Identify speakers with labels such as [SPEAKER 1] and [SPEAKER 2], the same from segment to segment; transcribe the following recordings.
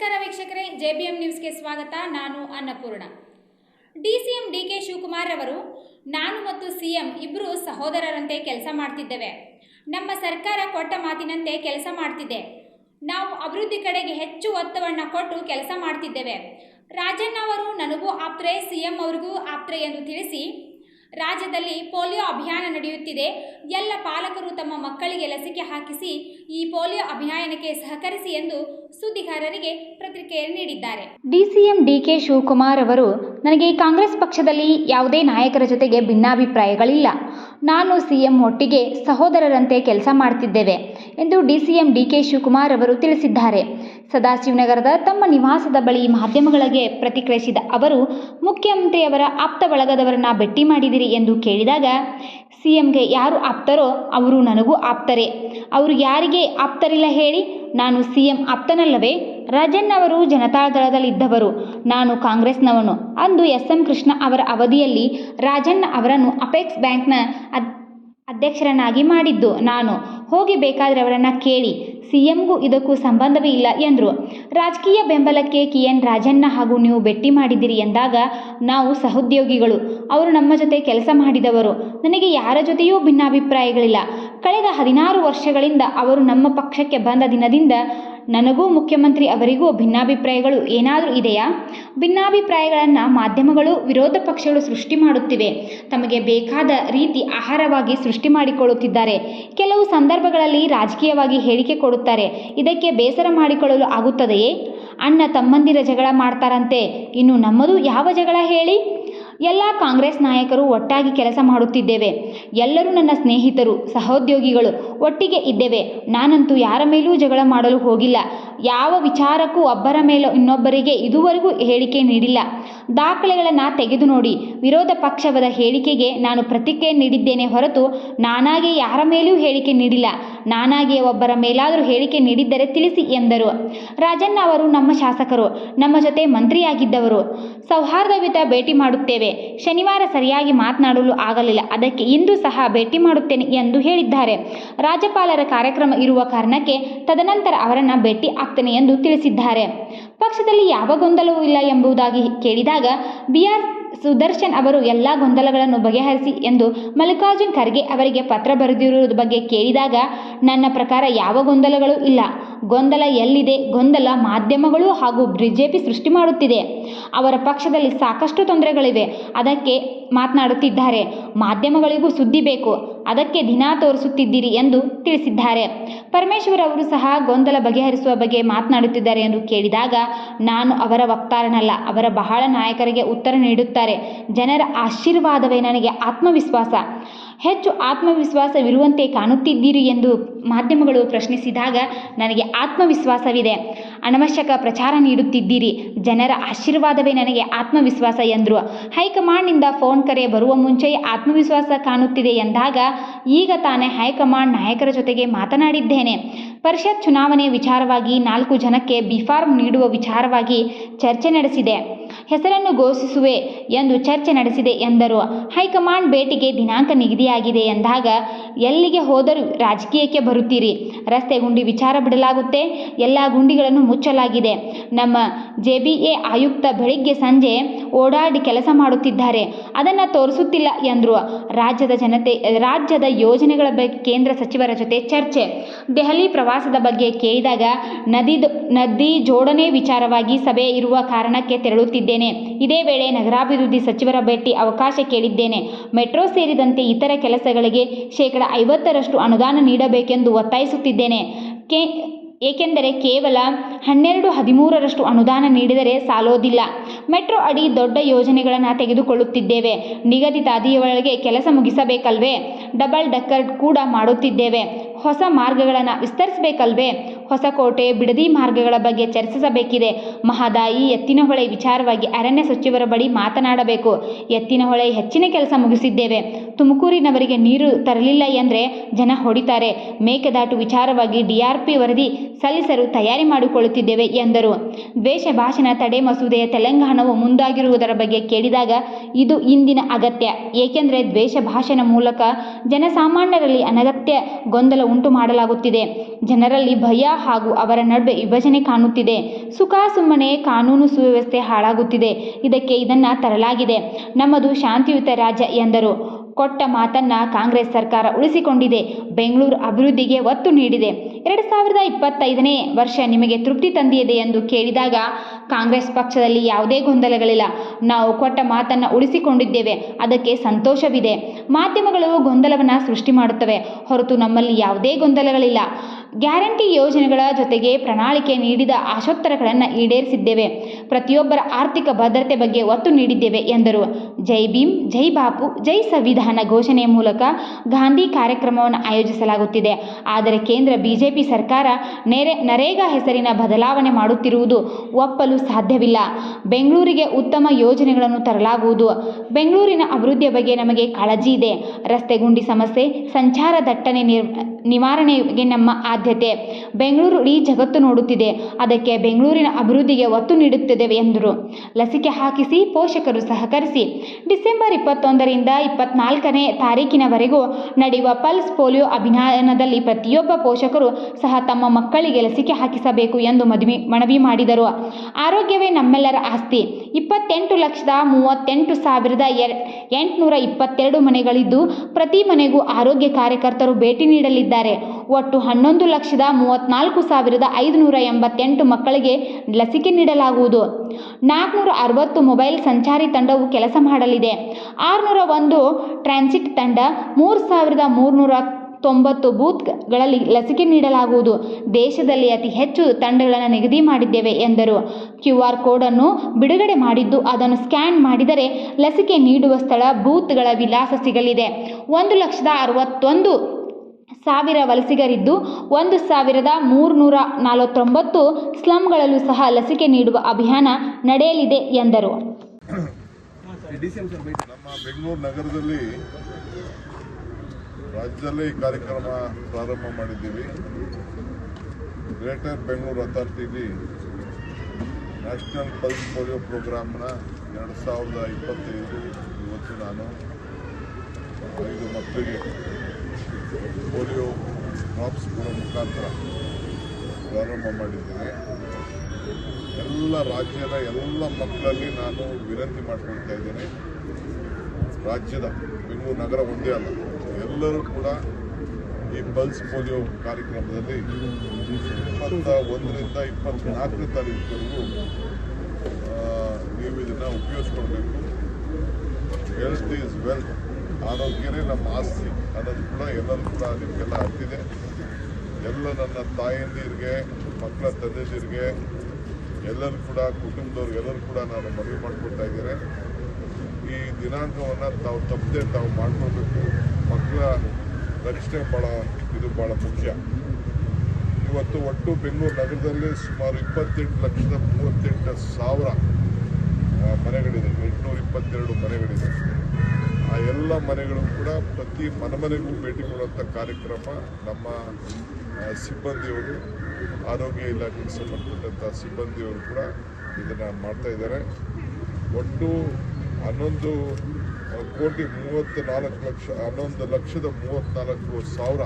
[SPEAKER 1] ನಮಸ್ಕಾರ ವೀಕ್ಷಕರೇ J B M ನ್ಯೂಸ್ಗೆ ಸ್ವಾಗತ. ನಾನು Annapurna. D C M D K Shivakumar ಅವರು ನಾನು ಮತ್ತು ಸಿ ಎಂ ಇಬ್ಬರು ಸಹೋದರರಂತೆ ಕೆಲಸ ಮಾಡ್ತಿದ್ದೇವೆ. ನಮ್ಮ ಸರ್ಕಾರ ಕೊಟ್ಟ ಮಾತಿನಂತೆ ಕೆಲಸ ಮಾಡ್ತಿದೆ. ನಾವು ಅಭಿವೃದ್ಧಿ ಕಡೆಗೆ ಹೆಚ್ಚು ಒತ್ತವನ್ನು ಕೊಟ್ಟು ಕೆಲಸ ಮಾಡ್ತಿದ್ದೇವೆ. ರಾಜಣ್ಣ ಅವರು, ನನಗೂ ಆಪ್ತರೆ, ಸಿ ಎಂ ಅವರಿಗೂ ಆಪ್ತರೆ ಎಂದು ತಿಳಿಸಿ ರಾಜ್ಯದಲ್ಲಿ ಪೋಲಿಯೋ ಅಭಿಯಾನ ನಡೆಯುತ್ತಿದೆ. ಎಲ್ಲ ಪಾಲಕರು ತಮ್ಮ ಮಕ್ಕಳಿಗೆ ಲಸಿಕೆ ಹಾಕಿಸಿ ಈ ಪೋಲಿಯೋ ಅಭಿಯಾನಕ್ಕೆ ಸಹಕರಿಸಿ ಎಂದು ಸುದ್ದಿಗಾರರಿಗೆ ಪ್ರತಿಕ್ರಿಯೆ ನೀಡಿದ್ದಾರೆ. ಡಿಸಿಎಂ ಡಿಕೆ ಶಿವಕುಮಾರ್ ಅವರು, ನನಗೆ ಕಾಂಗ್ರೆಸ್ ಪಕ್ಷದಲ್ಲಿ ಯಾವುದೇ ನಾಯಕರ ಜೊತೆಗೆ ಭಿನ್ನಾಭಿಪ್ರಾಯಗಳಿಲ್ಲ. ನಾನು ಸಿಎಂ ಒಟ್ಟಿಗೆ ಸಹೋದರರಂತೆ ಕೆಲಸ ಮಾಡ್ತಿದ್ದೇವೆ ಎಂದು ಡಿಸಿಎಂ ಡಿಕೆ ಶಿವಕುಮಾರ್ ಅವರು ತಿಳಿಸಿದ್ದಾರೆ. ಸದಾಶಿವನಗರದ ತಮ್ಮ ನಿವಾಸದ ಬಳಿ ಮಾಧ್ಯಮಗಳಿಗೆ ಪ್ರತಿಕ್ರಿಯಿಸಿದ ಅವರು, ಮುಖ್ಯಮಂತ್ರಿಯವರ ಆಪ್ತ ಬಳಗದವರನ್ನ ಭೇಟಿ ಮಾಡಿದಿರಿ ಎಂದು ಕೇಳಿದಾಗ ಸಿಎಂಗೆ ಯಾರು ಆಪ್ತರೋ ಅವರು ನನಗೂ ಆಪ್ತರೆ. ಅವರು ಯಾರಿಗೆ ಆಪ್ತರಿಲ್ಲ ಹೇಳಿ, ನಾನು ಸಿಎಂ ಆಪ್ತನಲ್ಲವೇ? ರಾಜನ್ ಅವರು ಜನತಾದಳದಲ್ಲಿದ್ದವರು. ನಾನು ಕಾಂಗ್ರೆಸ್ನವನು. ಅಂದು ಎಸ್ ಎಂ ಕೃಷ್ಣ ಅವರ ಅವಧಿಯಲ್ಲಿ ರಾಜಣ್ಣ ಅವರನ್ನು ಅಪೆಕ್ಸ್ ಬ್ಯಾಂಕ್ನ ಅಧ್ಯಕ್ಷರನ್ನಾಗಿ ಮಾಡಿದ್ದು ನಾನು. ಹೋಗಿ ಬೇಕಾದರೆ ಅವರನ್ನು ಕೇಳಿ ಸಿ ಎಂಗೂ ಇದಕ್ಕೂ ಸಂಬಂಧವೇ ಇಲ್ಲ ಎಂದರು. ರಾಜಕೀಯ ಬೆಂಬಲಕ್ಕೆ ಕೆ ಎನ್ ರಾಜಣ್ಣ ಹಾಗೂ ನೀವು ಭೇಟಿ ಮಾಡಿದ್ದೀರಿ ಎಂದಾಗ, ನಾವು ಸಹೋದ್ಯೋಗಿಗಳು, ಅವರು ನಮ್ಮ ಜೊತೆ ಕೆಲಸ ಮಾಡಿದವರು. ನನಗೆ ಯಾರ ಜೊತೆಯೂ ಭಿನ್ನಾಭಿಪ್ರಾಯಗಳಿಲ್ಲ. ಕಳೆದ ಹದಿನಾರು ವರ್ಷಗಳಿಂದ ಅವರು ನಮ್ಮ ಪಕ್ಷಕ್ಕೆ ಬಂದ ದಿನದಿಂದ ನನಗೂ ಮುಖ್ಯಮಂತ್ರಿ ಅವರಿಗೂ ಭಿನ್ನಾಭಿಪ್ರಾಯಗಳು ಏನಾದರೂ ಇದೆಯಾ? ಭಿನ್ನಾಭಿಪ್ರಾಯಗಳನ್ನು ಮಾಧ್ಯಮಗಳು, ವಿರೋಧ ಪಕ್ಷಗಳು ಸೃಷ್ಟಿ ಮಾಡುತ್ತಿವೆ. ತಮಗೆ ಬೇಕಾದ ರೀತಿ ಆಹಾರವಾಗಿ ಸೃಷ್ಟಿ ಮಾಡಿಕೊಳ್ಳುತ್ತಿದ್ದಾರೆ. ಕೆಲವು ಸಂದರ್ಭಗಳಲ್ಲಿ ರಾಜಕೀಯವಾಗಿ ಹೇಳಿಕೆ ಕೊಡುತ್ತಾರೆ. ಇದಕ್ಕೆ ಬೇಸರ ಮಾಡಿಕೊಳ್ಳಲು ಆಗುತ್ತದೆಯೇ? ಅಣ್ಣ ತಮ್ಮಂದಿರ ಜಗಳ ಮಾಡ್ತಾರಂತೆ. ಇನ್ನು ನಮ್ಮದು ಯಾವ ಜಗಳ ಹೇಳಿ? ಎಲ್ಲ ಕಾಂಗ್ರೆಸ್ ನಾಯಕರು ಒಟ್ಟಾಗಿ ಕೆಲಸ ಮಾಡುತ್ತಿದ್ದೇವೆ. ಎಲ್ಲರೂ ನನ್ನ ಸ್ನೇಹಿತರು, ಸಹೋದ್ಯೋಗಿಗಳು ಒಟ್ಟಿಗೆ ಇದ್ದೇವೆ. ನಾನಂತೂ ಯಾರ ಮೇಲೂ ಜಗಳ ಮಾಡಲು ಹೋಗಿಲ್ಲ. ಯಾವ ವಿಚಾರಕ್ಕೂ ಒಬ್ಬರ ಮೇಲೆ ಇನ್ನೊಬ್ಬರಿಗೆ ಇದುವರೆಗೂ ಹೇಳಿಕೆ ನೀಡಿಲ್ಲ. ದಾಖಲೆಗಳನ್ನು ತೆಗೆದು ನೋಡಿ. ವಿರೋಧ ಪಕ್ಷವದ ಹೇಳಿಕೆಗೆ ನಾನು ಪ್ರತಿಕ್ರಿಯೆ ನೀಡಿದ್ದೇನೆ ಹೊರತು ನಾನಾಗಿ ಯಾರ ಮೇಲೂ ಹೇಳಿಕೆ ನೀಡಿಲ್ಲ. ನಾನಾಗೆ ಒಬ್ಬರ ಮೇಲಾದರೂ ಹೇಳಿಕೆ ನೀಡಿದ್ದರೆ ತಿಳಿಸಿ ಎಂದರು. ರಾಜಣ್ಣ ಅವರು ನಮ್ಮ ಶಾಸಕರು, ನಮ್ಮ ಜೊತೆ ಮಂತ್ರಿಯಾಗಿದ್ದವರು. ಸೌಹಾರ್ದಯುತ ಭೇಟಿ ಮಾಡುತ್ತೇವೆ. ಶನಿವಾರ ಸರಿಯಾಗಿ ಮಾತನಾಡಲು ಆಗಲಿಲ್ಲ. ಅದಕ್ಕೆ ಇಂದು ಸಹ ಭೇಟಿ ಮಾಡುತ್ತೇನೆ ಎಂದು ಹೇಳಿದ್ದಾರೆ. ರಾಜ್ಯಪಾಲರ ಕಾರ್ಯಕ್ರಮ ಇರುವ ಕಾರಣಕ್ಕೆ ತದನಂತರ ಅವರನ್ನು ಭೇಟಿ ಆಗ್ತೇನೆ ಎಂದು ತಿಳಿಸಿದ್ದಾರೆ. ಪಕ್ಷದಲ್ಲಿ ಯಾವ ಗೊಂದಲವೂ ಇಲ್ಲ ಎಂಬುದಾಗಿ ಕೇಳಿದಾಗ ಬಿ ಆರ್ ಸುದರ್ಶನ್ ಅವರು ಎಲ್ಲ ಗೊಂದಲಗಳನ್ನು ಬಗೆಹರಿಸಿ ಎಂದು ಮಲ್ಲಿಕಾರ್ಜುನ್ ಖರ್ಗೆ ಅವರಿಗೆ ಪತ್ರ ಬರೆದಿರುವುದು ಬಗ್ಗೆ ಕೇಳಿದಾಗ ನನ್ನ ಪ್ರಕಾರ ಯಾವ ಗೊಂದಲಗಳು ಇಲ್ಲ. ಗೊಂದಲ ಎಲ್ಲಿದೆ? ಗೊಂದಲ ಮಾಧ್ಯಮಗಳು ಹಾಗೂ ಬಿಜೆಪಿ ಸೃಷ್ಟಿ ಮಾಡುತ್ತಿದೆ. ಅವರ ಪಕ್ಷದಲ್ಲಿ ಸಾಕಷ್ಟು ತೊಂದರೆಗಳಿವೆ. ಅದಕ್ಕೆ ಮಾತನಾಡುತ್ತಿದ್ದಾರೆ. ಮಾಧ್ಯಮಗಳಿಗೂ ಸುದ್ದಿ ಬೇಕು. ಅದಕ್ಕೆ ದಿನ ತೋರಿಸುತ್ತಿದ್ದೀರಿ ಎಂದು ತಿಳಿಸಿದ್ದಾರೆ. ಪರಮೇಶ್ವರ್ ಅವರು ಸಹ ಗೊಂದಲ ಬಗೆಹರಿಸುವ ಬಗ್ಗೆ ಮಾತನಾಡುತ್ತಿದ್ದಾರೆ ಎಂದು ಕೇಳಿದಾಗ, ನಾನು ಅವರ ವಕ್ತಾರನಲ್ಲ, ಅವರ ಬಹಳ ನಾಯಕರಿಗೆ ಉತ್ತರ ನೀಡುತ್ತಾರೆ. ಜನರ ಆಶೀರ್ವಾದವೇ ನನಗೆ ಆತ್ಮವಿಶ್ವಾಸ. ಹೆಚ್ಚು ಆತ್ಮವಿಶ್ವಾಸವಿರುವಂತೆ ಕಾಣುತ್ತಿದ್ದೀರಿ ಎಂದು ಮಾಧ್ಯಮಗಳು ಪ್ರಶ್ನಿಸಿದಾಗ, ನನಗೆ ಆತ್ಮವಿಶ್ವಾಸವಿದೆ. ಅನವಶ್ಯಕ ಪ್ರಚಾರ ನೀಡುತ್ತಿದ್ದೀರಿ. ಜನರ ಆಶೀರ್ವಾದವೇ ನನಗೆ ಆತ್ಮವಿಶ್ವಾಸ ಎಂದರು. ಹೈಕಮಾಂಡ್ನಿಂದ ಫೋನ್ ಕರೆ ಬರುವ ಮುಂಚೆ ಆತ್ಮವಿಶ್ವಾಸ ಕಾಣುತ್ತಿದೆ ಎಂದಾಗ, ಈಗ ತಾನೇ ಹೈಕಮಾಂಡ್ ನಾಯಕರ ಜೊತೆಗೆ ಮಾತನಾಡಿದ್ದೇನೆ. ಪರಿಷತ್ ಚುನಾವಣೆ ವಿಚಾರವಾಗಿ ನಾಲ್ಕು ಜನಕ್ಕೆ ಬಿಫಾರ್ಮ್ ನೀಡುವ ವಿಚಾರವಾಗಿ ಚರ್ಚೆ ನಡೆಸಿದೆ. ಹೆಸರನ್ನು ಘೋಷಿಸುವೆ ಎಂದು ಚರ್ಚೆ ನಡೆಸಿದೆ ಎಂದರು. ಹೈಕಮಾಂಡ್ ಭೇಟಿಗೆ ದಿನಾಂಕ ನಿಗದಿಯಾಗಿದೆ ಎಂದಾಗ, ಎಲ್ಲಿಗೆ ಹೋದರೂ ರಾಜಕೀಯಕ್ಕೆ ಬರುತ್ತೀರಿ. ರಸ್ತೆ ಗುಂಡಿ ವಿಚಾರ ಬಿಡಲಾಗುತ್ತೆ. ಎಲ್ಲ ಗುಂಡಿಗಳನ್ನು ಮುಚ್ಚಲಾಗಿದೆ. ನಮ್ಮ ಜೆ ಬಿ ಎ ಆಯುಕ್ತ ಬೆಳಿಗ್ಗೆ ಸಂಜೆ ಓಡಾಡಿ ಕೆಲಸ ಮಾಡುತ್ತಿದ್ದಾರೆ. ಅದನ್ನು ತೋರಿಸುತ್ತಿಲ್ಲ ಎಂದರು. ರಾಜ್ಯದ ಜನತೆ, ರಾಜ್ಯದ ಯೋಜನೆಗಳ ಬಗ್ಗೆ ಕೇಂದ್ರ ಸಚಿವರ ಜೊತೆ ಚರ್ಚೆ. ದೆಹಲಿ ಪ್ರವಾಸದ ಬಗ್ಗೆ ಕೇಳಿದಾಗ ನದಿ ನದಿ ಜೋಡಣೆ ವಿಚಾರವಾಗಿ ಸಭೆ ಇರುವ ಕಾರಣಕ್ಕೆ ತೆರಳುತ್ತಿದ್ದೇನೆ. ಇದೇ ವೇಳೆ ನಗರಾಭಿವೃದ್ಧಿ ಸಚಿವರ ಭೇಟಿ ಅವಕಾಶ ಕೇಳಿದ್ದೇನೆ. ಮೆಟ್ರೋ ಸೇರಿದಂತೆ ಇತರ ಕೆಲಸಗಳಿಗೆ ಶೇಕಡ ಐವತ್ತರಷ್ಟು ಅನುದಾನ ನೀಡಬೇಕೆಂದು ಒತ್ತಾಯಿಸುತ್ತಿದ್ದೇನೆ. ಕೆ ಏಕೆಂದರೆ ಕೇವಲ ಹನ್ನೆರಡು ಹದಿಮೂರರಷ್ಟು ಅನುದಾನ ನೀಡಿದರೆ ಸಾಲೋದಿಲ್ಲ. ಮೆಟ್ರೋ ಅಡಿ ದೊಡ್ಡ ಯೋಜನೆಗಳನ್ನು ತೆಗೆದುಕೊಳ್ಳುತ್ತಿದ್ದೇವೆ. ನಿಗದಿತ ಅವಧಿಯೊಳಗೆ ಕೆಲಸ ಮುಗಿಸಬೇಕಲ್ವೇ? ಡಬಲ್ ಡಕ್ಕರ್ ಕೂಡ ಮಾಡುತ್ತಿದ್ದೇವೆ. ಹೊಸ ಮಾರ್ಗಗಳನ್ನು ವಿಸ್ತರಿಸಬೇಕಲ್ವೇ? ಹೊಸಕೋಟೆ ಬಿಡದಿ ಮಾರ್ಗಗಳ ಬಗ್ಗೆ ಚರ್ಚಿಸಬೇಕಿದೆ. ಮಹದಾಯಿ ಎತ್ತಿನಹೊಳೆ ವಿಚಾರವಾಗಿ ಅರಣ್ಯ ಸಚಿವರ ಬಳಿ ಮಾತನಾಡಬೇಕು. ಎತ್ತಿನಹೊಳೆ ಹೆಚ್ಚಿನ ಕೆಲಸ ಮುಗಿಸಿದ್ದೇವೆ. ತುಮಕೂರಿನವರಿಗೆ ನೀರು ತರಲಿಲ್ಲ ಎಂದರೆ ಜನ ಹೊಡಿತಾರೆ. ಮೇಕೆದಾಟು ವಿಚಾರವಾಗಿ ಡಿಆರ್ಪಿ ವರದಿ ಸಲ್ಲಿಸಲು ತಯಾರಿ ಮಾಡಿಕೊಳ್ಳುತ್ತಿದ್ದೇವೆ ಎಂದರು. ದ್ವೇಷ ಭಾಷಣ, ತಡೆ ಮಸೂದೆಯ ತೆಲಂಗಾಣವು ಮುಂದಾಗಿರುವುದರ ಬಗ್ಗೆ ಕೇಳಿದಾಗ ಇದು ಇಂದಿನ ಅಗತ್ಯ. ಏಕೆಂದರೆ ದ್ವೇಷ ಭಾಷಣ ಮೂಲಕ ಜನಸಾಮಾನ್ಯರಲ್ಲಿ ಅನಗತ್ಯ ಗೊಂದಲ ಉಂಟು ಮಾಡಲಾಗುತ್ತಿದೆ. ಜನರಲ್ಲಿ ಭಯ ಹಾಗೂ ಅವರ ನಡುವೆ ವಿಭಜನೆ ಕಾಣುತ್ತಿದೆ. ಸುಖ ಸುಮ್ಮನೆ ಕಾನೂನು ಸುವ್ಯವಸ್ಥೆ ಹಾಳಾಗುತ್ತಿದೆ. ಇದಕ್ಕೆ ಇದನ್ನು ತರಲಾಗಿದೆ. ನಮ್ಮದು ಶಾಂತಿಯುತ ರಾಜ್ಯ ಎಂದರು. ಕೊಟ್ಟ ಮಾತನ್ನ ಕಾಂಗ್ರೆಸ್ ಸರ್ಕಾರ ಉಳಿಸಿಕೊಂಡಿದೆ. ಬೆಂಗಳೂರು ಅಭಿವೃದ್ಧಿಗೆ ಒತ್ತು ನೀಡಿದೆ. ಎರಡು ಸಾವಿರದ ಇಪ್ಪತ್ತೈದನೇ ವರ್ಷ ನಿಮಗೆ ತೃಪ್ತಿ ತಂದಿದೆ ಎಂದು ಕೇಳಿದಾಗ ಕಾಂಗ್ರೆಸ್ ಪಕ್ಷದಲ್ಲಿ ಯಾವುದೇ ಗೊಂದಲಗಳಿಲ್ಲ. ನಾವು ಕೊಟ್ಟ ಮಾತನ್ನು ಉಳಿಸಿಕೊಂಡಿದ್ದೇವೆ. ಅದಕ್ಕೆ ಸಂತೋಷವಿದೆ. ಮಾಧ್ಯಮಗಳು ಗೊಂದಲವನ್ನು ಸೃಷ್ಟಿ ಮಾಡುತ್ತವೆ. ಹೊರತು ನಮ್ಮಲ್ಲಿ ಯಾವುದೇ ಗೊಂದಲಗಳಿಲ್ಲ. ಗ್ಯಾರಂಟಿ ಯೋಜನೆಗಳ ಜೊತೆಗೆ ಪ್ರಣಾಳಿಕೆ ನೀಡಿದ ಆಶೋತ್ತರಗಳನ್ನು ಈಡೇರಿಸಿದ್ದೇವೆ. ಪ್ರತಿಯೊಬ್ಬರ ಆರ್ಥಿಕ ಭದ್ರತೆ ಬಗ್ಗೆ ಒತ್ತು ನೀಡಿದ್ದೇವೆ ಎಂದರು. ಜೈ ಭೀಮ್, ಜೈ ಬಾಪು, ಜೈ ಸಂವಿಧಾನ ಘೋಷಣೆಯ ಮೂಲಕ ಗಾಂಧಿ ಕಾರ್ಯಕ್ರಮವನ್ನು ಆಯೋಜಿಸಲಾಗುತ್ತಿದೆ. ಆದರೆ ಕೇಂದ್ರ ಬಿಜೆಪಿ ಸರ್ಕಾರ ನೆರೆ ನರೇಗಾ ಹೆಸರಿನ ಬದಲಾವಣೆ ಮಾಡುತ್ತಿರುವುದು ಒಪ್ಪಲು ಸಾಧ್ಯವಿಲ್ಲ. ಬೆಂಗಳೂರಿಗೆ ಉತ್ತಮ ಯೋಜನೆಗಳನ್ನು ತರಲಾಗುವುದು. ಬೆಂಗಳೂರಿನ ಅಭಿವೃದ್ಧಿಯ ಬಗ್ಗೆ ನಮಗೆ ಕಾಳಜಿ ಇದೆ. ರಸ್ತೆ ಗುಂಡಿ ಸಮಸ್ಯೆ, ಸಂಚಾರ ದಟ್ಟಣೆ ನಿವಾರಣೆಗೆ ನಮ್ಮ ಆದ್ಯತೆ. ಬೆಂಗಳೂರು ಇಡೀ ಜಗತ್ತು ನೋಡುತ್ತಿದೆ. ಅದಕ್ಕೆ ಬೆಂಗಳೂರಿನ ಅಭಿವೃದ್ಧಿಗೆ ಒತ್ತು ನೀಡುತ್ತಿದ್ದೇವೆ ಎಂದರು. ಲಸಿಕೆ ಹಾಕಿಸಿ ಪೋಷಕರು ಸಹಕರಿಸಿ. ಡಿಸೆಂಬರ್ ಇಪ್ಪತ್ತೊಂದರಿಂದ ಇಪ್ಪತ್ನಾಲ್ಕನೇ ತಾರೀಕಿನವರೆಗೂ ನಡೆಯುವ ಪಲ್ಸ್ ಪೋಲಿಯೋ ಅಭಿಯಾನದಲ್ಲಿ ಪ್ರತಿಯೊಬ್ಬ ಪೋಷಕರು ಸಹ ತಮ್ಮ ಮಕ್ಕಳಿಗೆ ಲಸಿಕೆ ಹಾಕಿಸಬೇಕು ಎಂದು ಮದುವೆ, ಮನವಿ ಮಾಡಿದರು. ಆರೋಗ್ಯವೇ ನಮ್ಮೆಲ್ಲರ ಆಸ್ತಿ. ಇಪ್ಪತ್ತೆಂಟು ಲಕ್ಷದ ಮೂವತ್ತೆಂಟು ಸಾವಿರದ ಎರ್ ಎಂಟುನೂರ ಇಪ್ಪತ್ತೆರಡು ಮನೆಗಳಿದ್ದು ಪ್ರತಿ ಮನೆಗೂ ಆರೋಗ್ಯ ಕಾರ್ಯಕರ್ತರು ಭೇಟಿ ನೀಡಲಿದ್ದಾರೆ. ಒಟ್ಟು ಹನ್ನೊಂದು ಲಕ್ಷದ ಮೂವತ್ತ್ನಾಲ್ಕು ಸಾವಿರದ ಐದುನೂರ ಎಂಬತ್ತೆಂಟು ಮಕ್ಕಳಿಗೆ ಲಸಿಕೆ ನೀಡಲಾಗುವುದು. ನಾಲ್ಕುನೂರ ಅರವತ್ತು ಮೊಬೈಲ್ ಸಂಚಾರಿ ತಂಡವು ಕೆಲಸ ಮಾಡಲಿದೆ. ಆರುನೂರ ಒಂದು ಟ್ರಾನ್ಸಿಟ್ ತಂಡ ಮೂರು ಸಾವಿರದ ಮೂರುನೂರ ತೊಂಬತ್ತು ಬೂತ್ಗಳಲ್ಲಿ ಲಸಿಕೆ ನೀಡಲಾಗುವುದು. ದೇಶದಲ್ಲಿ ಅತಿ ಹೆಚ್ಚು ತಂಡಗಳನ್ನು ನಿಗದಿ ಮಾಡಿದ್ದೇವೆ ಎಂದರು. ಕ್ಯೂ ಆರ್ ಕೋಡನ್ನು ಬಿಡುಗಡೆ ಮಾಡಿದ್ದು ಅದನ್ನು ಸ್ಕ್ಯಾನ್ ಮಾಡಿದರೆ ಲಸಿಕೆ ನೀಡುವ ಸ್ಥಳ ಬೂತ್ಗಳ ವಿಳಾಸ ಸಿಗಲಿದೆ. ಒಂದು ಲಕ್ಷದ ಅರವತ್ತೊಂದು ಸಾವಿರ ವಲಸಿಗರಿದ್ದು, ಒಂದು ಸಾವಿರದ ಮೂರುನೂರ ನಲವತ್ತೊಂಬತ್ತು ಸ್ಲಮ್ಗಳಲ್ಲೂ ಸಹ ಲಸಿಕೆ ನೀಡುವ ಅಭಿಯಾನ ನಡೆಯಲಿದೆ ಎಂದರು.
[SPEAKER 2] ನಮ್ಮ ಬೆಂಗಳೂರು ನಗರದಲ್ಲಿ ರಾಜ್ಯದಲ್ಲೇ ಈ ಕಾರ್ಯಕ್ರಮ ಪ್ರಾರಂಭ ಮಾಡಿದ್ದೀವಿ. ಗ್ರೇಟರ್ ಬೆಂಗಳೂರು ಅಥಾರಿಟಿಲಿ ನ್ಯಾಷನಲ್ ಪಲ್ಸ್ ಪೋಲಿಯೋ ಪ್ರೋಗ್ರಾಮ್ನ ಎರಡು ಸಾವಿರದ ಇಪ್ಪತ್ತೈದು ಇವತ್ತು ನಾನು ಐದು ಮಕ್ಕಳಿಗೆ ಪೋಲಿಯೋ ಡ್ರಾಪ್ಸ್ ಕೊಡೋ ಮುಖಾಂತರ ಪ್ರಾರಂಭ ಮಾಡಿದ್ದೇನೆ ಎಲ್ಲ ರಾಜ್ಯದ ಎಲ್ಲ ಮಕ್ಕಳಲ್ಲಿ ನಾನು ವಿನಂತಿ ಮಾಡ್ಕೊಳ್ತಾ ಇದ್ದೇನೆ. ರಾಜ್ಯದ ಬೆಂಗಳೂರು ನಗರ ಒಂದೇ ಅಲ್ಲ. ಎಲ್ಲರೂ ಕೂಡ ಈ ಪಲ್ಸ್ ಪೋಲಿಯೋ ಕಾರ್ಯಕ್ರಮದಲ್ಲಿ ಇಪ್ಪತ್ತ ಒಂದರಿಂದ ಇಪ್ಪತ್ನಾಲ್ಕನೇ ತಾರೀಕುವರೆಗೂ ನೀವು ಇದನ್ನು ಉಪಯೋಗಿಸ್ಕೊಳ್ಬೇಕು. ಹೆಲ್ತ್ ಈಸ್ ವೆಲ್ತ್ ಆರೋಗ್ಯನೇ ನಮ್ಮ ಆಸ್ತಿ. ಅನ್ನೋದು ಕೂಡ ಎಲ್ಲರೂ ಕೂಡ ನಿಮಗೆಲ್ಲ ಹತ್ತಿದೆ ಎಲ್ಲ ನನ್ನ ತಾಯಂದಿರಿಗೆ ಮಕ್ಕಳ ತಂದೆದಿರಿಗೆ ಎಲ್ಲರೂ ಕೂಡ, ಕುಟುಂಬದವ್ರು ಎಲ್ಲರೂ ಕೂಡ ನಾನು ಮನವಿ ಮಾಡಿಕೊಡ್ತಾ ಇದ್ದೇನೆ. ಈ ದಿನಾಂಕವನ್ನು ತಾವು ತಪ್ಪದೆ ತಾವು ಮಾಡ್ಕೊಳ್ಬೇಕು. ಮಕ್ಕಳ ರಕ್ಷಣೆ ಭಾಳ, ಇದು ಭಾಳ ಮುಖ್ಯ. ಇವತ್ತು ಒಟ್ಟು ಬೆಂಗಳೂರು ನಗರದಲ್ಲಿ ಸುಮಾರು ಇಪ್ಪತ್ತೆಂಟು ಲಕ್ಷದ ಮೂವತ್ತೆಂಟು ಸಾವಿರ ಮನೆಗಳಿದೆ. ಎಂಟುನೂರ ಇಪ್ಪತ್ತೆರಡು ಮನೆಗಳಿದೆ. ಆ ಎಲ್ಲ ಮನೆಗಳು ಕೂಡ ಪ್ರತಿ ಮನೆ ಮನೆಗೂ ಭೇಟಿ ಕೊಡುವಂಥ ಕಾರ್ಯಕ್ರಮ ನಮ್ಮ ಸಿಬ್ಬಂದಿಯವರು, ಆರೋಗ್ಯ ಇಲಾಖೆಗೆ ಸಂಬಂಧಪಟ್ಟಂಥ ಸಿಬ್ಬಂದಿಯವರು ಕೂಡ ಇದನ್ನು ಮಾಡ್ತಾ ಇದ್ದಾರೆ. ಒಟ್ಟು ಹನ್ನೊಂದು ಕೋಟಿ ಮೂವತ್ತು ನಾಲ್ಕು ಲಕ್ಷ, ಹನ್ನೊಂದು ಲಕ್ಷದ ಮೂವತ್ತ್ನಾಲ್ಕು ಸಾವಿರ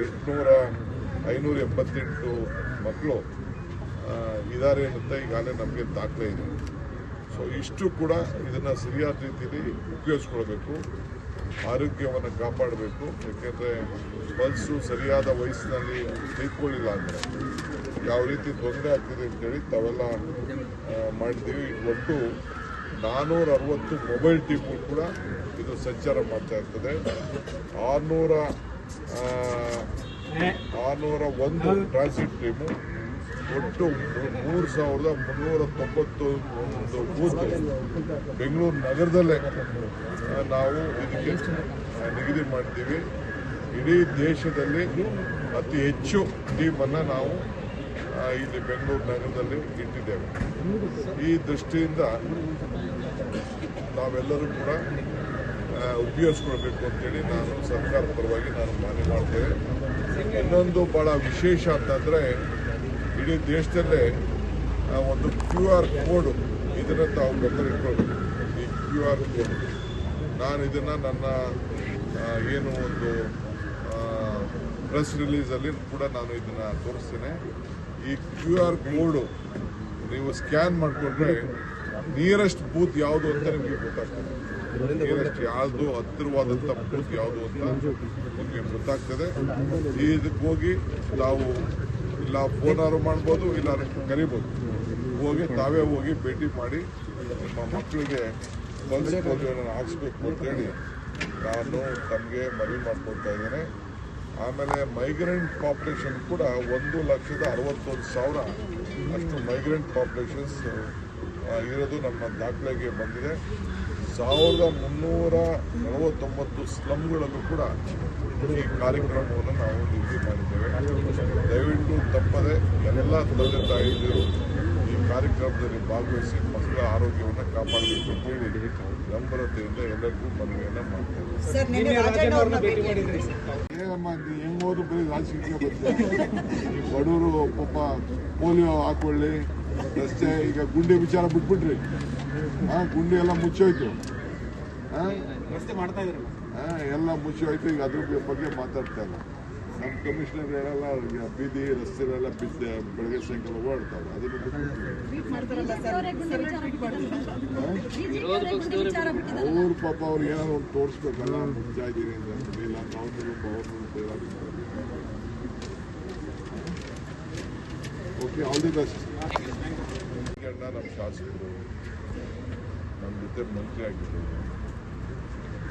[SPEAKER 2] ಎಂಟುನೂರ ಐನೂರ ಎಂಬತ್ತೆಂಟು ಮಕ್ಕಳು ಇದ್ದಾರೆ ಅಂತ ಈಗಾಗಲೇ ನಮಗೆ ದಾಖಲೆ ಇದೆ. ಸೊ ಇಷ್ಟು ಕೂಡ ಇದನ್ನು ಸರಿಯಾದ ರೀತಿಯಲ್ಲಿ ಉಪಯೋಗಿಸ್ಕೊಳ್ಬೇಕು, ಆರೋಗ್ಯವನ್ನು ಕಾಪಾಡಬೇಕು, ಯಾಕೆಂದರೆ ಪಲ್ಸು ಸರಿಯಾದ ವಯಸ್ಸಿನಲ್ಲಿ ತೆಗೆದುಕೊಳ್ಳಿಲ್ಲ ಅಂದರೆ ಯಾವ ರೀತಿ ತೊಂದರೆ ಆಗ್ತಿದೆ ಅಂತೇಳಿ ತಾವೆಲ್ಲ ಮಾಡಿದ್ದೀವಿ. ಒಟ್ಟು ನಾನ್ನೂರ ಅರವತ್ತು ಮೊಬೈಲ್ ಟೀಮ್ಗಳು ಕೂಡ ಇದು ಸಂಚಾರ ಮಾಡ್ತಾ ಇರ್ತದೆ. ಆರುನೂರ ಆರುನೂರ ಒಂದು ಟ್ರಾನ್ಸಿಟ್ ಟೀಮು ಒಟ್ಟು ಮೂರು ಸಾವಿರದ ಮುನ್ನೂರ ತೊಂಬತ್ತು ಒಂದು ಬೂತ್ ಬೆಂಗಳೂರು ನಗರದಲ್ಲೇ ನಾವು ಇದಕ್ಕೆ ನಿಗದಿ ಮಾಡ್ತೀವಿ. ಇಡೀ ದೇಶದಲ್ಲಿ ಅತಿ ಹೆಚ್ಚು ಟೀಮನ್ನು ನಾವು ಇಲ್ಲಿ ಬೆಂಗಳೂರು ನಗರದಲ್ಲಿ ಇಟ್ಟಿದ್ದೇವೆ. ಈ ದೃಷ್ಟಿಯಿಂದ ನಾವೆಲ್ಲರೂ ಕೂಡ ಉಪಯೋಗಿಸ್ಕೊಳ್ಬೇಕು ಅಂತೇಳಿ ನಾನು ಸರ್ಕಾರ ಪರವಾಗಿ ನಾನು ಮನವಿ ಮಾಡ್ತೇವೆ ಇನ್ನೊಂದು ಭಾಳ ವಿಶೇಷ ಅಂತಂದರೆ, ಇಡೀ ದೇಶದಲ್ಲೇ ಒಂದು ಕ್ಯೂ ಆರ್ ಕೋಡ್ ಇದನ್ನು ತಾವು ಗಮನಿಟ್ಕೊಳ್ಬೇಕು ಈ ಕ್ಯೂ ಆರ್ ಕೋಡ್. ನಾನು ಇದನ್ನು ನನ್ನ ಏನು ಒಂದು ಪ್ರೆಸ್ ರಿಲೀಸಲ್ಲಿ ಕೂಡ ನಾನು ಇದನ್ನು ತೋರಿಸ್ತೇನೆ. ಈ ಕ್ಯೂ ಆರ್ ಕೋಡು ನೀವು ಸ್ಕ್ಯಾನ್ ಮಾಡಿಕೊಂಡ್ರೆ ನಿಯರೆಸ್ಟ್ ಬೂತ್ ಯಾವುದು ಅಂತ ನಿಮಗೆ ಗೊತ್ತಾಗ್ತದೆ. ನಿಯರೆಸ್ಟ್ ಯಾವುದು ಹತ್ತಿರವಾದಂಥ ಬೂತ್ ಯಾವುದು ಅಂತ ನಿಮಗೆ ಗೊತ್ತಾಗ್ತದೆ. ಇದಕ್ಕೆ ಹೋಗಿ ನಾವು ಇಲ್ಲ ಫೋನಾರು ಮಾಡ್ಬೋದು, ಇಲ್ಲ ಕರಿಬೋದು. ಹೋಗಿ ತಾವೇ ಹೋಗಿ ಭೇಟಿ ಮಾಡಿ ನಿಮ್ಮ ಮಕ್ಕಳಿಗೆ ಪಲ್ಸ್ ಪೋಲಿಯೋನ ಹಾಕ್ಸ್ಬೇಕು ಅಂತೇಳಿ ನಾನು ತಮಗೆ ಮನವಿ ಮಾಡ್ಕೊಳ್ತಾ ಇದ್ದೇನೆ. ಆಮೇಲೆ ಮೈಗ್ರೆಂಟ್ ಪಾಪ್ಯುಲೇಷನ್ ಕೂಡ ಒಂದು ಲಕ್ಷದ ಅರವತ್ತೊಂದು ಸಾವಿರ ಅಷ್ಟು ಮೈಗ್ರೆಂಟ್ ಪಾಪ್ಯುಲೇಷನ್ಸ್ ಇರೋದು ನಮ್ಮ ದಾಖಲೆಗೆ ಬಂದಿದೆ. ಸಾವಿರದ ಮುನ್ನೂರ ನಲವತ್ತೊಂಬತ್ತು ಸ್ಲಮ್ಗಳಲ್ಲೂ ಕೂಡ ಈ ಕಾರ್ಯಕ್ರಮವನ್ನು ನಾವು ನಿಗದಿ ಮಾಡಿದ್ದೇವೆ. ದಯವಿಟ್ಟು ತಪ್ಪದೆ ಎಲ್ಲ ತಂದೆ ತಾಯಿಗಳು ಈ ಕಾರ್ಯಕ್ರಮದಲ್ಲಿ ಭಾಗವಹಿಸಿ ಮಕ್ಕಳ ಆರೋಗ್ಯವನ್ನು ಕಾಪಾಡಬೇಕು ಅಂತ ಹೇಳಿ ನಮ್ರತೆಯಿಂದ ಎಲ್ಲರಿಗೂ ಮನವಿಯನ್ನು ಮಾಡ್ತೇವೆ.
[SPEAKER 3] ಸರ್
[SPEAKER 2] ಹೆಂಗೋದು ಬರೀ ರಾಜಕೀಯ ಬಡವರು ಪಾಪ ಪೋಲಿಯೋ ಹಾಕೊಳ್ಳಿ. ರಸ್ತೆ ಈಗ ಗುಂಡಿ ವಿಚಾರ ಬಿಟ್ಬಿಟ್ರಿ. ಹಾ ಗುಂಡಿ ಎಲ್ಲ ಮುಚ್ಚೋಯ್ತು. ಹಾ ಹಾ, ಎಲ್ಲ ಮುಚ್ಚೋಯ್ತು. ಈಗ ಅದ್ರ ಬಗ್ಗೆ ಮಾತಾಡ್ತಾ ಇಲ್ಲ. ನಮ್ಮ ಕಮಿಷನರ್ ಹೇಳಲ್ಲ ಬೀದಿ ರಸ್ತೆಗಳೆಲ್ಲ ಬಿದ್ದ ಬೆಳಗ್ಗೆ ಸಾಯಂಕಾಲ ಓಡಾಡ್ತಾರೆ ಅದನ್ನು ಅವ್ರ ಪಾಪ ಅವ್ರಿಗೆ ಏನಾದ್ರು ಒಂದು ತೋರಿಸ್ಬೇಕಲ್ಲ ಮುಗ್ತಾ ಇದ್ದೀನಿ ಅಂತ ಇಲ್ಲ ಅವ್ರು ಅವ್ರು ಓಕೆ ಆಲ್ ದಿ ಬೆಸ್ಟ್ ನಮ್ಮ ಶಾಸಕರು ನಮ್ಮ ಜೊತೆ ಮಂತ್ರಿ ಆಗಿದ್ರು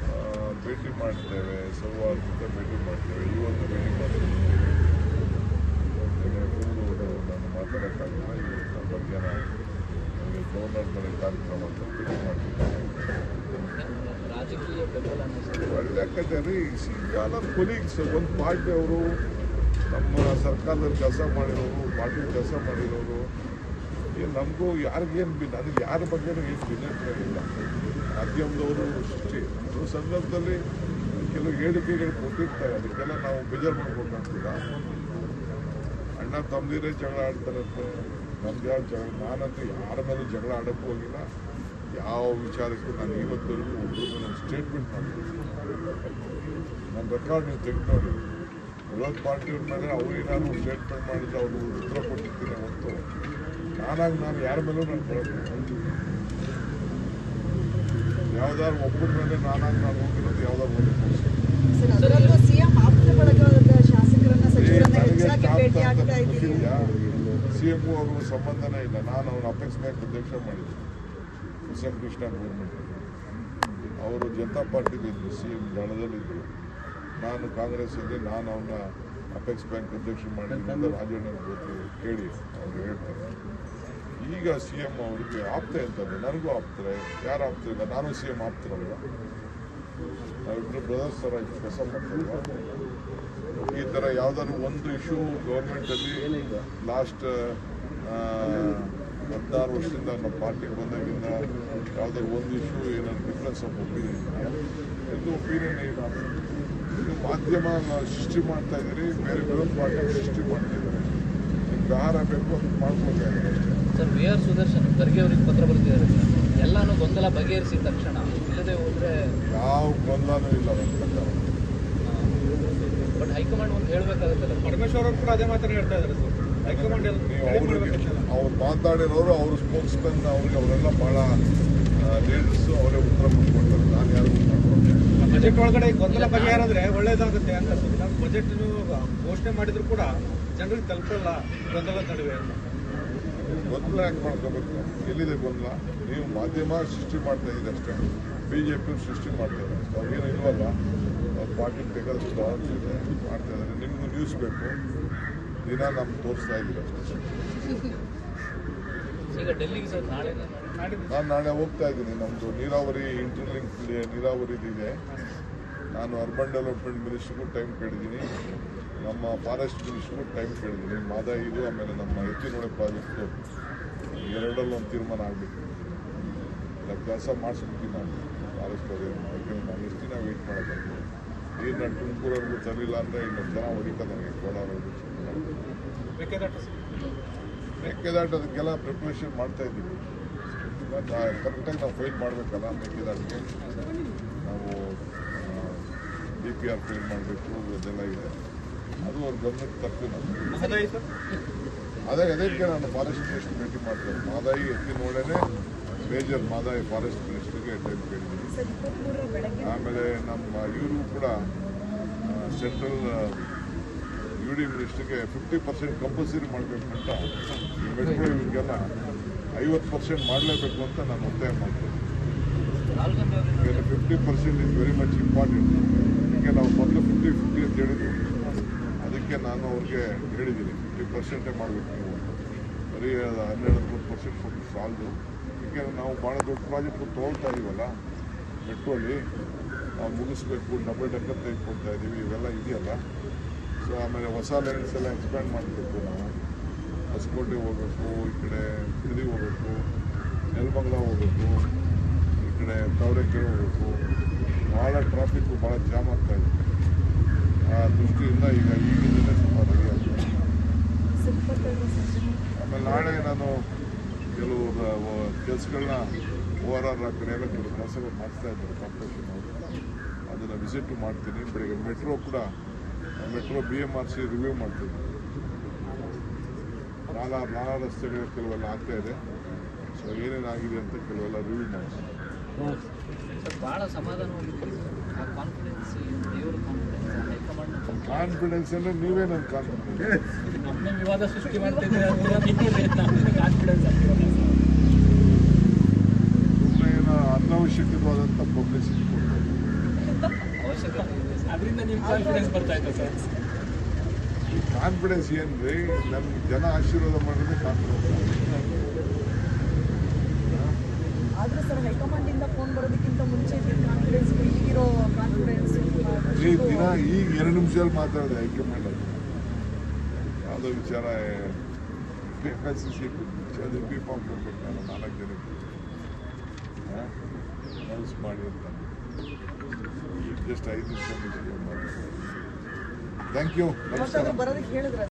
[SPEAKER 2] ಆ, ಭೇಟಿ ಮಾಡ್ತೇವೆ ಸೋಮವಾರ ಜೊತೆ ಭೇಟಿ ಮಾಡ್ತೇವೆ. ಇವತ್ತು ಭೇಟಿ ಮಾಡ್ತೇವೆ. ಫುಲ್ಲು ನಾನು ಮಾತಾಡೋಕ್ಕಾಗಿಲ್ಲ. ಇವತ್ತು ಮಧ್ಯಾಹ್ನ ನನಗೆ ಗೌರ್ನರ್ ಮನೆ ಕಾರ್ಯಕ್ರಮ ಅಂತ ಭೇಟಿ ಮಾಡ್ತಿದ್ದೇನೆ
[SPEAKER 4] ರಾಜಕೀಯ ಬೆಂಬಲ ಅನ್ನಿಸ್ತದೆ
[SPEAKER 2] ಒಳ್ಳೆ ಕತೆ ರೀ. ಸಿಂಗಾಲ ಕೊಲೀಗ್ಸ್ ಒಂದು ಪಾರ್ಟಿ ಅವರು ನಮ್ಮ ಸರ್ಕಾರದಲ್ಲಿ ಕೆಲಸ ಮಾಡಿರೋರು ಪಾರ್ಟಿ ಕೆಲಸ ಮಾಡಿರೋರು ನಮಗೂ ಯಾರಿಗೇನು ಬಿ ನನಗೆ ಯಾರ ಬಗ್ಗೆನೂ ಏನು ಇಲ್ಲ. ಮಾಧ್ಯಮದವರು ಸೃಷ್ಟಿ. ಅದರ ಸಂದರ್ಭದಲ್ಲಿ ಕೆಲವು ಹೇಳಿಕೆಗಳು ಕೊಟ್ಟಿರ್ತಾರೆ, ಅದಕ್ಕೆಲ್ಲ ನಾವು ಬೇಜಾರು ಮಾಡ್ಬೇಕಾಗ್ತಿಲ್ಲ ಅಣ್ಣ ತಮ್ಮದಿರೇ ಜಗಳ ಆಡ್ತಾರಂತೆ, ನಮ್ದು ಯಾರು ಜಗಳ ನಾನಂತೂ ಯಾರ ಮೇಲೂ ಜಗಳ ಆಡೋಕ್ಕೂ ಹೋಗಿಲ್ಲ. ಯಾವ ವಿಚಾರಕ್ಕೂ ನಾನು ಇವತ್ತರೆಗೂ ಒಬ್ಬರು ನಾನು ಸ್ಟೇಟ್ಮೆಂಟ್ ಮಾಡಿದ್ದೀನಿ ನನ್ನ ರೆಕಾರ್ಡ್ ನೀವು ತೆಗೆದು ನೋಡಿ. ವಿರೋಧ ಪಾರ್ಟಿಯವ್ರ ಮೇಲೆ ಅವ್ರು ಏನಾದ್ರು ಸ್ಟೇಟ್ಮೆಂಟ್ ಮಾಡಿದ್ರೆ ಅವರು ಉತ್ತರ ಕೊಟ್ಟಿದ್ದೀನಿ ಹೊತ್ತು ನಾನಾಗಿ ನಾನು ಯಾರ ಮೇಲೂ ನಾನು ಕೊಡೋದು ಯಾವ್ದಾದ್ರು ಒಬ್ಬರ ಮೇಲೆ ನಾನಾಗಿ ನಾನು ಹೋಗಿರೋದು ಯಾವ್ದಾದ್ರು ಒಂದು ಸಿ ಎಂ ಅವರು ಸಂಬಂಧನೇ ಇಲ್ಲ. ನಾನು ಅವ್ರ ಅಪೆಕ್ಸ್ ಬ್ಯಾಂಕ್ ಅಧ್ಯಕ್ಷ ಮಾಡಿದ್ದೆ ಎಸ್ ಎಂ ಕೃಷ್ಣ ಗೌರ್ಮೆಂಟ್. ಅವರು ಜನತಾ ಪಾರ್ಟಿಲಿದ್ದರು ಸಿ ಎಂ ದಳದಲ್ಲಿದ್ದರು ನಾನು ಕಾಂಗ್ರೆಸ್ ಇದ್ದೆ ನಾನು ಅವನ್ನ ಅಪೆಕ್ಸ್ ಬ್ಯಾಂಕ್ ಅಧ್ಯಕ್ಷ ಅಂತ ರಾಜಣ್ಣ ಗೊತ್ತು ಕೇಳಿ ಅವ್ರು ಹೇಳ್ತಾರೆ. ಈಗ ಸಿ ಎಂ ಅವರಿಗೆ ಆಪ್ತ ಇರ್ತಾರೆ ನನಗೂ ಆಪ್ತಾರೆ ಯಾರು ಆಪ್ತಿಲ್ಲ ನಾನು ಸಿ ಎಂ ಆಪ್ತರಲ್ವ? ನಾವಿಬ್ರು ಬ್ರದರ್ಸ್ ಥರ ಕೆಲಸ ಮಾಡ್ತಾರಲ್ವ ಈ ಥರ ಯಾವುದಾದ್ರು ಒಂದು ಇಶ್ಯೂ ಗೌರ್ಮೆಂಟಲ್ಲಿ ಲಾಸ್ಟ್ ಹದಿನಾರು ವರ್ಷದಿಂದ ನಮ್ಮ ಪಾರ್ಟಿಗೆ ಬಂದಾಗಿಂದ ಯಾವುದಾದ್ರು ಒಂದು ಇಶ್ಯೂ ಏನಾದ್ರು ಡಿಫ್ರೆನ್ಸ್ ಆಫ್ ಒಪಿನಿಯನ್ ಎಂದು ಒಪಿನಿಯನ್ ಇದು ಮಾಧ್ಯಮ ಸೃಷ್ಟಿ ಮಾಡ್ತಾ ಇದ್ದೀರಿ. ಬೇರೆ ಬೇರೆ ಪಾರ್ಟಿ ಸೃಷ್ಟಿ ಮಾಡ್ತಾ ಇದ್ದಾರೆ. ನಿಮ್ಗೆ ಆಹಾರ ಬೇಕು ಅದು ಮಾಡ್ಕೊಳ್ತಾ ಅಷ್ಟೇ.
[SPEAKER 4] Sir V R Sudarshan Kharge ಅವರಿಗೆ ಪತ್ರ ಬರೆದಿದ್ದಾರೆ. ಎಲ್ಲಾನು ಗೊಂದಲ ಬಗೆಹರಿಸಿದ ತಕ್ಷಣ ಇಲ್ಲದೆ ಹೋದ್ರೆ
[SPEAKER 2] ಯಾವ ಗೊಂದಲನೂ ಇಲ್ಲ ನನ್ನ ಪ್ರಕಾರ.
[SPEAKER 4] ಬಟ್ ಹೈಕಮಾಂಡ್ ಒಂದು ಹೇಳ್ಬೇಕಾಗುತ್ತಲ್ಲ
[SPEAKER 5] ಪರಮೇಶ್ವರ್ ಅವರು ಕೂಡ ಅದೇ ಮಾತ್ರ ಹೇಳ್ತಾ ಇದ್ದಾರೆ ಸರ್. ಹೈಕಮಾಂಡ್.
[SPEAKER 2] ಅವ್ರು ಮಾತಾಡಿರೋರು ಅವ್ರ ಸ್ಪೋಕ್ಸ್ಮನ್ ಅವ್ರಿಗೆ ಅವರೆಲ್ಲ ಭಾಳ ಲೀಡರ್ಸು ಅವರೇ ಉತ್ತರ ಕೊಟ್ಕೊಡ್ತಾರೆ ನಾನು ಮಾಡ್ಕೊಡ್ತೀನಿ
[SPEAKER 5] ಬಜೆಟ್ ಒಳಗಡೆ ಗೊಂದಲ ಬಗೆಹರಿದ್ರೆ ಒಳ್ಳೇದಾಗುತ್ತೆ ಅಂತ ನಾವು ಬಜೆಟ್ ಘೋಷಣೆ ಮಾಡಿದ್ರು ಕೂಡ ಜನರಿಗೆ ತಲುಪಲ್ಲ ಗೊಂದಲ ನಡುವೆ
[SPEAKER 2] ಗೊಂದಲ ಯಾಕೆ ಮಾಡ್ಕೋಬೇಕು? ಎಲ್ಲಿದೆ ಗೊಂದಲ? ನೀವು ಮಾಧ್ಯಮ ಸೃಷ್ಟಿ ಮಾಡ್ತಾ ಇದ್ದೀರಿ ಅಷ್ಟೇ. ಬಿ ಜೆ ಪಿ ಸೃಷ್ಟಿ ಮಾಡ್ತಾ ಇದ್ದಾರೆ. ಅವ್ರೇನು ಇಲ್ವಲ್ಲ? ಅವ್ರ ಪಾರ್ಟಿ ಬೇಕಾದಷ್ಟು ಇದೆ ಮಾಡ್ತಾ ಇದ್ದಾರೆ. ನಿಮಗೂ ನ್ಯೂಸ್ ಬೇಕು. ದಿನ ನಮ್ಗೆ ತೋರಿಸ್ತಾ ಇದ್ದೀರಿ ಅಷ್ಟೇ.
[SPEAKER 4] ಈಗ ಡೆಲ್ಲಿಗೆ ಸರ್ ನಾಳೆ
[SPEAKER 2] ನಾನು ನಾಳೆ ಹೋಗ್ತಾ ಇದ್ದೀನಿ. ನಮ್ಮದು ನೀರಾವರಿ ಇಂಟರ್ಲಿಂಕ್ ನೀರಾವರಿದಿದೆ ನಾನು ಅರ್ಬನ್ ಡೆವಲಪ್ಮೆಂಟ್ ಮಿನಿಸ್ಟ್ರಿಗೂ ಟೈಮ್ ಕೇಳಿದ್ದೀನಿ. ನಮ್ಮ ಫಾರೆಸ್ಟ್ ಮಿನಿಸ್ಟ್ರಿಗೂ ಟೈಮ್ ಕೇಳಿದ್ದೀನಿ. ಮಾದ ಇದು ಆಮೇಲೆ ನಮ್ಮ ಎತ್ತಿನೊಳೆ ಪ್ರಾಜೆಕ್ಟು ಎರಡಲ್ಲೂ ಒಂದು ತೀರ್ಮಾನ ಆಗಬೇಕು. ಕೆಲಸ ಮಾಡಿಸ್ಬಿಡ್ತೀನಿ ನಾನು. ಫಾರೆಸ್ಟ್ ಪ್ರಾಜೆಕ್ಟ್ ನಾನು ಎಷ್ಟು ದಿನ ವೆಯ್ಟ್ ಮಾಡೋದು? ನೀರು ನಾನು ತುಮಕೂರವರೆಗೂ ತರಲಿಲ್ಲ ಅಂದರೆ ಇನ್ನೊಂದು ಜನ ಹೊಡಿತಾ ನನಗೆ ಕೋಲಾರ
[SPEAKER 5] ಮೆಕ್ಕೆದಾಟ
[SPEAKER 2] ಮೇಕೆದಾಟದಕ್ಕೆಲ್ಲ ಪ್ರಿಪ್ರೇಷನ್ ಮಾಡ್ತಾ ಇದ್ದೀವಿ ಕರೆಕ್ಟಾಗಿ ನಾವು ಫೈಲ್ ಮಾಡಬೇಕಲ್ಲ ಮೇಕೆದಾಟಿಗೆ ನಾವು ಡಿ ಪಿ ಆರ್ ಫೈಲ್ ಮಾಡಬೇಕು ಅದೆಲ್ಲ ಇದೆ. ಅದು ಅವ್ರ ಗಮನಕ್ಕೆ
[SPEAKER 5] ತಪ್ಪಿ
[SPEAKER 2] ಅದೇ ಅದಕ್ಕೆ ನಾನು ಫಾರೆಸ್ಟ್ ಮಿನಿಸ್ಟರ್ ಭೇಟಿ ಮಾಡ್ತೇನೆ. ಮಾದಾಯಿ ಎತ್ತಿನೊಳನೆ ಮೇಜರ್ ಮಾದಾಯಿ ಫಾರೆಸ್ಟ್ ಮಿನಿಸ್ಟರ್ಗೆ ಟೈಮ್ ಕೇಳಿದ್ದೀನಿ. ಆಮೇಲೆ ನಮ್ಮ ಇವರು ಕೂಡ ಸೆಂಟ್ರಲ್ ಯು ಡಿ ಮಿನಿಸ್ಟರ್ಗೆ ಫಿಫ್ಟಿ ಪರ್ಸೆಂಟ್ ಕಂಪಲ್ಸರಿ ಮಾಡಬೇಕು ಅಂತ. ಮೆಟ್ರೋ ಇವ್ರಿಗೆಲ್ಲ ಐವತ್ತು ಪರ್ಸೆಂಟ್ ಮಾಡಲೇಬೇಕು ಅಂತ ನಾನು ಒತ್ತಾಯ ಮಾಡ್ತೀನಿ. Fifty percent is very much important ಹೀಗೆ ನಾವು ಮೊದಲು ಫಿಫ್ಟಿ ಫಿಫ್ಟಿ ಅಂತ ಹೇಳಿದ್ವಿ. ಅದಕ್ಕೆ ನಾನು ಅವ್ರಿಗೆ ಹೇಳಿದ್ದೀನಿ ಫಿಫ್ಟಿ ಪರ್ಸೆಂಟೇ ಮಾಡಬೇಕು ನೀವು ಬರೀ ಹನ್ನೆರಡು ಹತ್ತು ಪರ್ಸೆಂಟ್ ಕೊಟ್ಟು ಸಾಲದು. ಹೀಗೆ ನಾವು ಭಾಳ ದೊಡ್ಡ ಪ್ರಾಜೆಕ್ಟ್ ತೊಗೊಳ್ತಾ ಇದೀವಲ್ಲ ಮೆಟ್ರೋಲಿ ನಾವು ಮುಗಿಸ್ಬೇಕು ಡಬಲ್ ಡಕ್ಕರ್ ತೆಗೆದುಕೊಳ್ತಾ ಇದ್ದೀವಿ ಇವೆಲ್ಲ ಇದೆಯಲ್ಲ. ಸೊ ಆಮೇಲೆ ಹೊಸ ಲೈನ್ಸ್ ಎಲ್ಲ ಎಕ್ಸ್ಪ್ಯಾಂಡ್ ಮಾಡಬೇಕು ನಾವು. ಹೊಸಕೋಟೆ ಹೋಗಬೇಕು, ಈ ಕಡೆ ಬಿಡದಿ ಹೋಗಬೇಕು, ನೆಲಮಂಗಲ ಹೋಗಬೇಕು, ಈ ಕಡೆ ತಾವರೆಕೆರೆ ಹೋಗಬೇಕು. ಭಾಳ ಟ್ರಾಫಿಕ್ಕು ಭಾಳ ಜಾಮ್ ಆಗ್ತಾ ಇದೆ. ಆ ದೃಷ್ಟಿಯಿಂದ ಈಗ ಈಗಿಂದಲೇ ಸ್ವಲ್ಪ ರೆಡಿ ಆಗ್ತದೆ ಆಮೇಲೆ ನಾಳೆ ನಾನು ಕೆಲವು ಕೆಲಸಗಳನ್ನ ಓ ಆರ್ ಆರ್ ಆ ಕಡೆ ಎಲ್ಲ ಕೆಲವು ಕೆಲಸಗಳು ಮಾಡಿಸ್ತಾ ಇದ್ದಾರೆ ಕಾರ್ಪೊರೇಷನ್ ಅವರು. ಅದನ್ನು ವಿಸಿಟ್ ಮಾಡ್ತೀನಿ. ಬೆಳಿಗ್ಗೆ ಮೆಟ್ರೋ ಕೂಡ metro B M R C review ಮಾಡ್ತೀನಿ. ನಾನಾ ನಾನಾ ರಸ್ತೆಗಳು ಕೆಲವೆಲ್ಲ ಆಗ್ತಾ ಇದೆ. ಸೊ ಏನೇನಾಗಿದೆ ಅಂತ ಕೆಲವೆಲ್ಲ ರಿವ್ಯೂ ಮಾಡ್ತೀನಿ
[SPEAKER 4] ಸರ್ ಭಾಳ ಕಾನ್ಫಿಡೆನ್ಸ್ ದೇವರ ಕಾನ್ಫಿಡೆನ್ಸ್ ಹೈಕಮಾಂಡ್
[SPEAKER 2] ಕಾನ್ಫಿಡೆನ್ಸ್ ಅಂದರೆ ನೀವೇ ನನ್ನ ಕಾನ್ಫಿಡೆನ್ಸ್
[SPEAKER 4] ನಮ್ಮನ್ನ ವಿವಾದ ಸೃಷ್ಟಿ ಕಾನ್ಫಿಡೆನ್ಸ್
[SPEAKER 2] ಸುಮ್ಮನೆ ಏನೋ ಅನಾವಶ್ಯಕವಾದಂಥ ಪಬ್ಲಿಸಿಟಿ ಕೊಡ್ತಾರೆ
[SPEAKER 4] ಅವಶ್ಯಕತೆ ಅದರಿಂದ ನಿಮ್ಮ ಕಾನ್ಫಿಡೆನ್ಸ್ ಬರ್ತಾ ಇತ್ತು ಸರ್.
[SPEAKER 2] ಕಾನ್ಫಿಡೆನ್ಸ್ ರೀ ನಮ್ಗೆ ಜನ ಆಶೀರ್ವಾದ ಮಾಡಿದ್ರೆ ಕಾನ್ಫಿಡೆನ್ಸ್
[SPEAKER 3] ಆದ್ರೂ ಸರ್ ಹೈಕಮಾಂಡ್ ಇಂದ ಫೋನ್ ಬರೋದಕ್ಕಿಂತ ಮುಂಚೆ ಕಾನ್ಫಿಡೆನ್ಸ್ ಈಗಿರೋ ಕಾನ್ಫಿಡೆನ್ಸ್
[SPEAKER 2] ಈ ದಿನ ಈಗ ಎರಡು ನಿಮಿಷದಲ್ಲಿ ಮಾತಾಡಿದೆ ಹೈಕಮಾಂಡ್ ಅದು ಯಾವುದೋ ವಿಚಾರ ಎಫ್ ಎಸ್ ಸಿ ಸಿ ಅದು ಬಿ ಫಾರ್ಮ್ ನಾಲ್ಕು ಜನಕ್ಕೆ. ಅನೌನ್ಸ್ ಮಾಡಿ ಅಂತ. ಜಸ್ಟ್ ಐದು ನಿಮಿಷ ಥ್ಯಾಂಕ್ ಯು ನಮಸ್ಕಾರ
[SPEAKER 3] ಬರೋದಕ್ಕೆ ಹೇಳಿದ್ರ